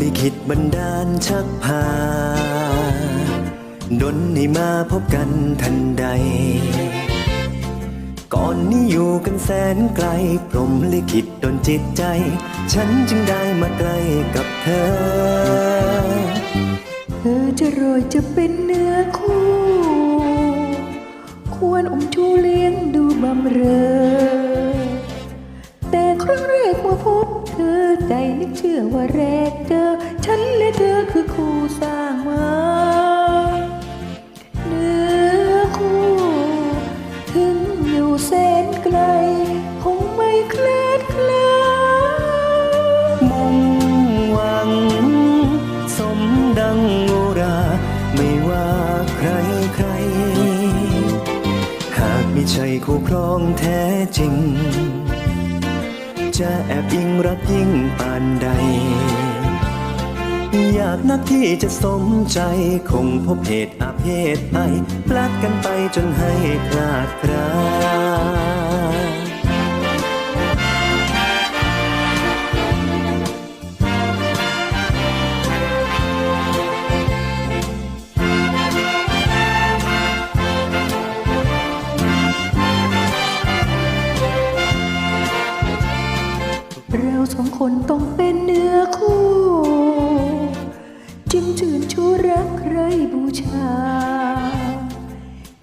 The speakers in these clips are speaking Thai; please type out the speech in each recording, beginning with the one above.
ลิขิตบันดาลชักพาดนให้มาพบกันทันใด ก่อนนี้อยู่กันแสนไกล พรหมลิขิตดนจิตใจ ฉันจึงได้มาใกล้กับเธอ เธอจะโรยจะเป็นเนื้อคู่ ควรอมชูเลี้ยงดูบำเรอ ครั้งแรกเมื่อพบเธอใจนึกเชื่อว่าแรกเจอ ฉันและเธอคือคู่สร้างมาเนื้อคู่ ถึงอยู่แสนไกล คงไม่เคลื่อนคลามุ่งหวัง สมดังโอรา ไม่ว่าใครใคร หากไม่ใช่คู่ครองแท้จริง จะแอบยิงรักยิ่งปานใด อยากนักที่จะสมใจคงพบเหตุอาเพศไปพลาดกันไปจนให้พลาดครา องคนต้องเป็นเนื้อคู่ จึงชื่นชูรักใครบูชา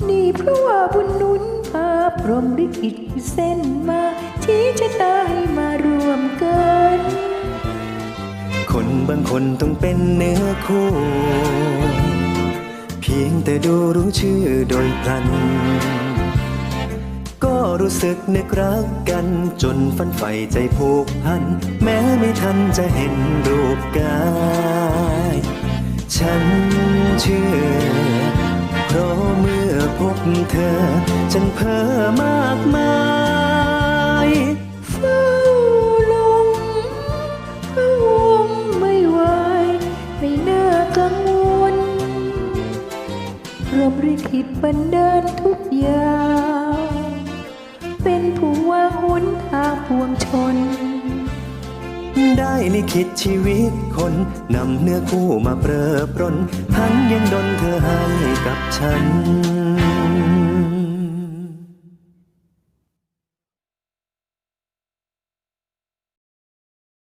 นี่เพราะว่าบุญนุนพาพรหมลิขิตเส้นมาชี้ชะตาให้มารวมกัน คนบางคนต้องเป็นเนื้อคู่ เพียงแต่ดูรู้ชื่อโดยพลัน รู้สึกนึกรักกัน จนฝันใฝ่ใจผูกพัน แม้ไม่ทันจะเห็นรูปกาย ฉันเชื่อ เพราะเมื่อพบเธอ ฉันเพ้อมากมายเฝ้าลงเฝ้าวงไม่ไหวไม่น่ากังวลพรหมลิขิตบันดาลทุกอย่าง ผัวหุนทางปวงชน ได้ลิขิตชีวิตคนนำเนื้อคู่มาเปรอปรนทั้งยังดนเธอให้กับฉัน